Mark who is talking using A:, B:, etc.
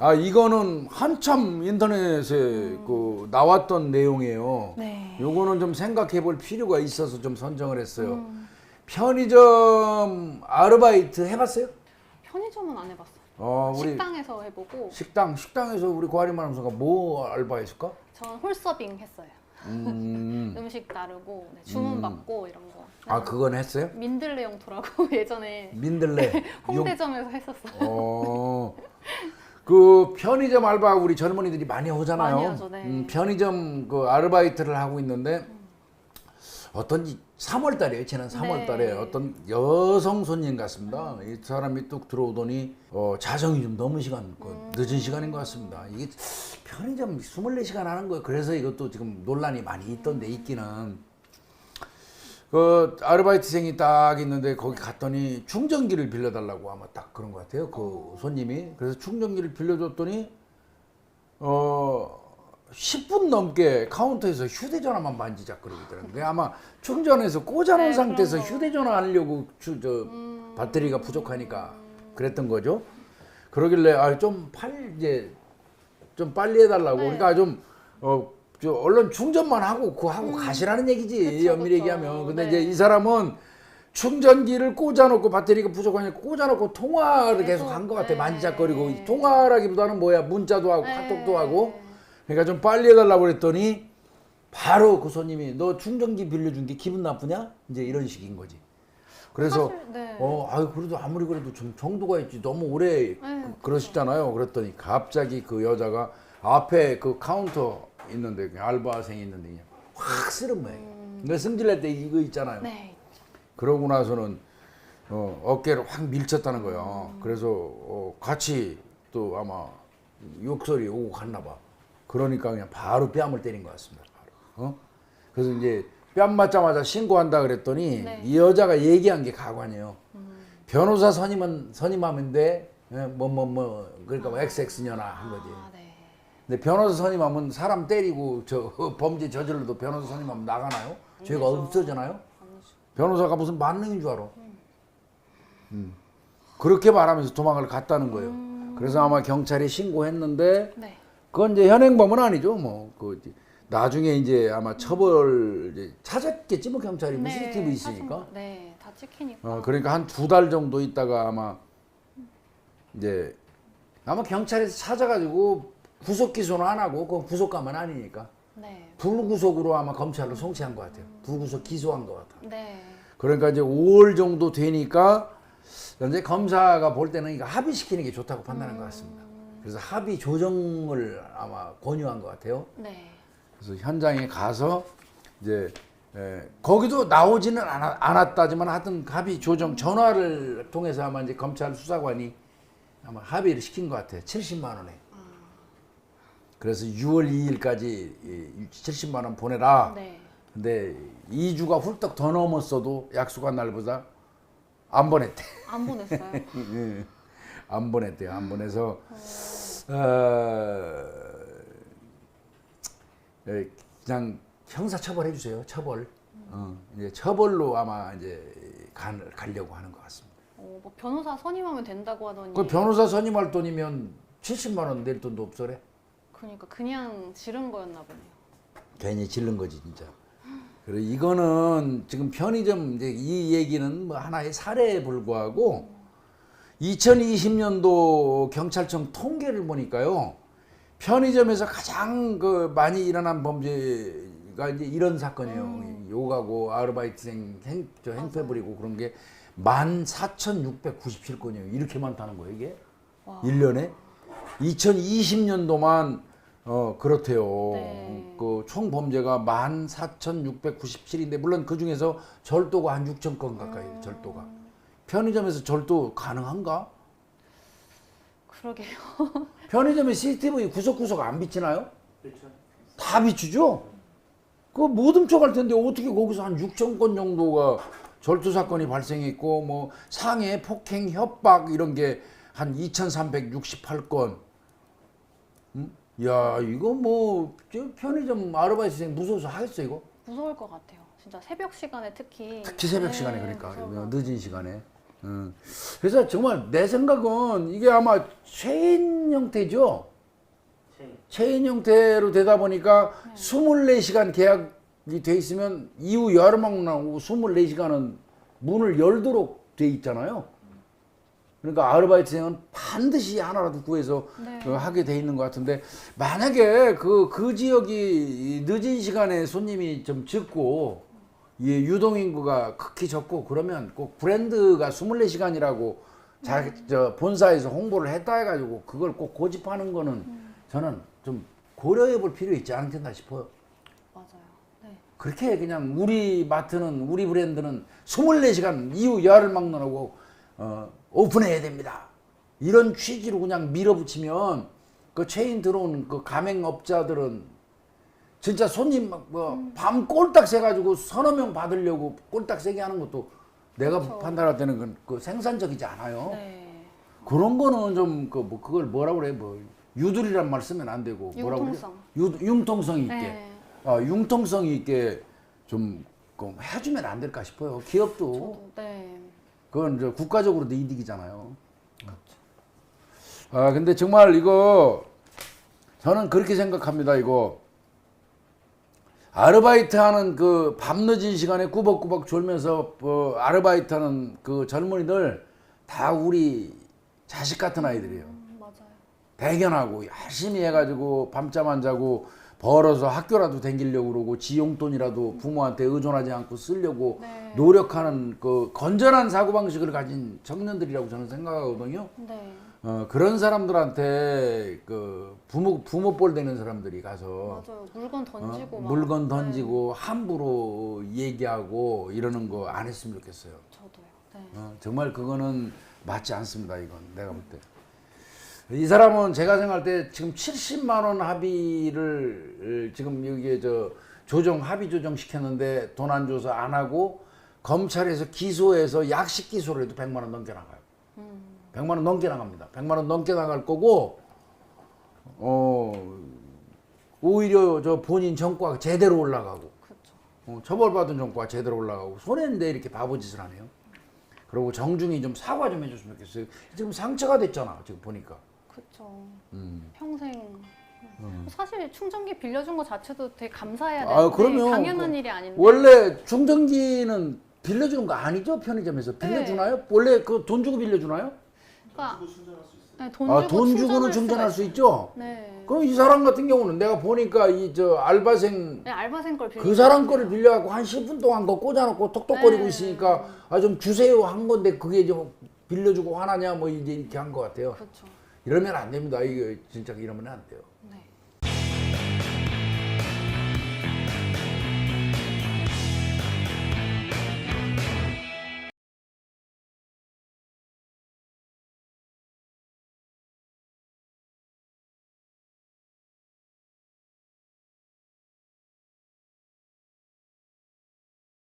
A: 아 이거는 한참 인터넷에 그 나왔던 내용이에요.
B: 네.
A: 요거는 좀 생각해 볼 필요가 있어서 좀 선정을 했어요.
B: 음,
A: 편의점 아르바이트 해봤어요?
B: 편의점은 안 해봤어요.
A: 어 우리
B: 식당에서 해보고
A: 식당 식당에서 우리 고아리 마람사가 뭐 알바했을까?
B: 저는 홀서빙 했어요.
A: 음.
B: 음식 나르고 네, 주문
A: 음.
B: 받고 이런 거.
A: 아 그건 했어요?
B: 민들레 영토라고 예전에
A: 민들레. 용-
B: 홍대점에서 했었어요.
A: 어. 그 편의점 알바 우리 젊은이들이 많이 오잖아요.
B: 많이 하죠, 네.
A: 음, 편의점 그 아르바이트를 하고 있는데 어떤 3월 달이에요. 지난 3월
B: 네.
A: 달에 어떤 여성 손님 같습니다. 이 사람이 뚝 들어오더니 어, 자정이 좀 넘은 시간, 그
B: 음.
A: 늦은 시간인 것 같습니다. 이게 편의점 24시간 하는 거예요. 그래서 이것도 지금 논란이 많이 있던데 있기는. 그 아르바이트생이 딱 있는데 거기 갔더니 충전기를 빌려달라고 아마 딱 그런 것 같아요. 그 손님이 그래서 충전기를 빌려줬더니 어 10분 넘게 카운터에서 휴대전화만 만지작거리더라고요. 아마 충전해서 꽂아놓은
B: 네,
A: 상태에서
B: 그런 거.
A: 휴대전화 하려고 추, 저
B: 음.
A: 배터리가 부족하니까 그랬던 거죠. 그러길래 아 좀 팔 이제 좀 빨리 해달라고
B: 네.
A: 그러니까 좀 어 저 얼른 충전만 하고 그 하고 가시라는 얘기지
B: 음. 그쵸,
A: 엄밀히
B: 그쵸.
A: 얘기하면 근데
B: 네.
A: 이제 이 사람은 충전기를 꽂아놓고 배터리가 부족하니까 꽂아놓고 통화를 계속
B: 계속,
A: 한 것 같아
B: 네.
A: 만지작거리고 통화라기보다는 뭐야 문자도 하고
B: 네.
A: 카톡도 하고 그러니까 좀 빨리 해달라고 그랬더니 바로 그 손님이 너 충전기 빌려준 게 기분 나쁘냐 이제 이런 식인 거지 그래서
B: 사실, 네.
A: 어, 아유, 그래도 아무리 그래도 좀 정도가 있지. 너무 오래
B: 네,
A: 그, 러시잖아요 그랬더니 갑자기 그 여자가 앞에 그 카운터 있는데, 그 알바생이 있는데 그냥 확 쓰는 거예요. 그러니까 승질낼 때 이거 있잖아요.
B: 음. 네.
A: 그러고 나서는 어, 어깨를 확 밀쳤다는 거예요. 그래서 어, 같이 또 아마 욕설이 오고 갔나 봐. 그러니까 그냥 바로 뺨을 때린 것 같습니다. 바로. 어? 그래서 이제 뺨 맞자마자 신고한다 그랬더니
B: 네.
A: 이 여자가 얘기한 게 가관이에요. 변호사 선임은 선임하면 돼. 뭐뭐뭐 그러니까 뭐 XX년아 한 거지.
B: 아, 네.
A: 근데 변호사 선임하면 사람 때리고 저 범죄 저질러도 변호사 선임하면 나가나요? 죄가. 없어지나요? 변호사가 무슨 만능인 줄 알아. 음. 그렇게 말하면서 도망을 갔다는 거예요. 그래서 아마 경찰에 신고했는데
B: 네.
A: 그건 이제 현행범은 아니죠. 뭐그 나중에 이제 아마 처벌 이제 찾았겠지 뭐 경찰이 뭐 CCTV 있으니까.
B: 사진- 네, 다 찍히니까.
A: 어 그러니까 한 두 달 정도 있다가 아마 이제 아마 경찰에서 찾아가지고 구속 기소는 안 하고 그 구속감은 아니니까
B: 네.
A: 불구속으로 아마 검찰로 송치한 것 같아요. 불구속 기소한 것 같아.
B: 네.
A: 그러니까 이제 5월 정도 되니까 현재 검사가 볼 때는 이거 합의시키는 게 좋다고 판단한 것 같습니다. 그래서 합의 조정을 아마 권유한 것 같아요.
B: 네.
A: 그래서 현장에 가서 이제 에, 거기도 나오지는 않아, 않았다지만 하여튼 합의 조정 전화를 통해서 아마 이제 검찰 수사관이 아마 합의를 시킨 것 같아요. 70만 원에. 그래서 6월 2일까지 70만 원 보내라.
B: 네.
A: 근데 2주가 훌떡 더 넘었어도 약속한 날보다 안 보냈대.
B: 안 보냈어요.
A: 예. 안 보냈대요. 안 보내서 어, 예, 그냥 형사 처벌해 주세요. 처벌. 어, 이제 처벌로 아마 이제 가, 가려고 하는 것 같습니다.
B: 어, 뭐 변호사 선임하면 된다고 하더니
A: 그 변호사 선임할 돈이면 70만 원 낼 돈도 없어래.
B: 그러니까 그냥 지른 거였나 보네요.
A: 괜히 질른 거지 진짜. 그래 이거는 지금 편의점 이제 이 얘기는 뭐 하나의 사례에 불과하고 2020년도 경찰청 통계를 보니까요 편의점에서 가장 그 많이 일어난 범죄가 이제 이런 사건이에요. 요가고 아르바이트생 행, 저 행패 부리고 그런 게 14,697건이에요. 이렇게 많다는 거예요 이게
B: 와.
A: 1년에 2020년도만 어 그렇대요.
B: 네.
A: 그총 범죄가 14,697인데 물론 그 중에서 절도가 한 6천 건 가까이
B: 음.
A: 절도가. 편의점에서 절도 가능한가?
B: 그러게요.
A: 편의점에 CCTV 구석구석 안 비치나요? 다 비추죠? 그거 못 훔쳐갈 텐데 어떻게 거기서 한 6천 건 정도가 절도 사건이 발생했고 뭐 상해, 폭행, 협박 이런 게 한 2,368건. 음? 야 이거 뭐저 편의점 아르바이트생 무서워서 하겠어 이거?
B: 무서울 것 같아요. 진짜 새벽 시간에 특히.
A: 특히 새벽
B: 네,
A: 시간에 그러니까
B: 무서울 것
A: 늦은 시간에. 음. 그래서 정말 내 생각은 이게 아마 체인 형태죠. 체인 형태로 되다 보니까 24시간 계약이 돼 있으면 이후 여름만 나오고 24시간은 문을 열도록 돼 있잖아요. 그러니까 아르바이트생은 반드시 하나라도 구해서
B: 네.
A: 어, 하게 돼 있는 것 같은데 만약에 그, 그 지역이 늦은 시간에 손님이 좀 적고 이 유동 인구가 극히 적고 그러면 꼭 브랜드가 24시간이라고 자, 저 본사에서 홍보를 했다 해가지고 그걸 꼭 고집하는 거는 저는 좀 고려해 볼 필요 있지 않겠나 싶어요.
B: 맞아요. 네.
A: 그렇게 그냥 우리 마트는 우리 브랜드는 24시간 이후 열을 막론하고 어, 오픈해야 됩니다. 이런 취지로 그냥 밀어붙이면 그 체인 들어온 그 가맹업자들은 진짜 손님 뭐밤 꼴딱 새가지고 서너 명 받으려고 꼴딱 세게 하는 것도 내가
B: 그렇죠.
A: 판단할 때는 그, 그 생산적이지 않아요.
B: 네.
A: 그런 거는 좀 그 뭐 그걸 뭐라 그래 뭐 유두리란 말 쓰면 안 되고 뭐라 그래
B: 융통성.
A: 유, 융통성 있게
B: 네.
A: 아, 융통성 있게 좀그 해주면 안 될까 싶어요. 기업도
B: 저도 네.
A: 그건 이제 국가적으로도 이득이잖아요. 아 근데 정말 이거 저는 그렇게 생각합니다. 이거 아르바이트 하는 그 밤늦은 시간에 꾸벅꾸벅 졸면서 어, 아르바이트 하는 그 젊은이들 다 우리 자식 같은 아이들이에요.
B: 음, 맞아요.
A: 대견하고 열심히 해가지고 밤잠 안 자고 벌어서 학교라도 댕기려고 그러고 지 용돈이라도 부모한테 의존하지 않고 쓰려고
B: 네.
A: 노력하는 그 건전한 사고방식을 가진 청년들이라고 저는 생각하거든요.
B: 네.
A: 어, 그런 사람들한테 그 부모 부모 볼 되는 사람들이 가서
B: 맞아요. 물건 던지고
A: 어,
B: 막.
A: 물건
B: 네.
A: 던지고 함부로 얘기하고 이러는 거 안 했으면 좋겠어요.
B: 저도요. 네.
A: 어, 정말 그거는 맞지 않습니다. 이건 내가 볼 때. 이 사람은 제가 생각할 때 지금 70만 원 합의를 지금 여기에 저 조정 합의 조정 시켰는데 돈 안 줘서 안 하고 검찰에서 기소해서 약식 기소를 해도 100만 원 넘게 나가요.
B: 음.
A: 100만 원 넘게 나갑니다. 100만 원 넘게 나갈 거고 어 오히려 저 본인 정과가 제대로 올라가고
B: 그렇죠.
A: 어, 처벌받은 정과가 제대로 올라가고 손해인데 이렇게 바보 짓을 하네요. 그리고 정중히 좀 사과 좀 해줬으면 좋겠어요. 지금 상처가 됐잖아. 지금 보니까.
B: 그렇죠.
A: 음.
B: 평생 사실 충전기 빌려준 것 자체도 되게 감사해야 되는데
A: 아, 그럼요.
B: 당연한
A: 그-
B: 일이 아닌데
A: 원래 충전기는 빌려주는 거 아니죠? 편의점에서 빌려주나요?
B: 네.
A: 원래 그 돈 주고 빌려주나요?
B: 그러니까 네, 돈
A: 아,
B: 주고
A: 돈 주고는 충전할 수. 있죠.
B: 네.
A: 그럼 이 사람 같은 경우는 내가 보니까 이 저 알바생
B: 네, 알바생 걸 빌려.
A: 그 사람 거를 빌려갖고 한 10분 동안 거 꽂아놓고 톡톡거리고
B: 네.
A: 있으니까 아 좀 주세요 한 건데 그게 좀 빌려주고 화나냐 뭐 이제 이렇게 한 것 같아요.
B: 그렇죠.
A: 이러면 안 됩니다. 이거 진짜 이러면 안 돼요.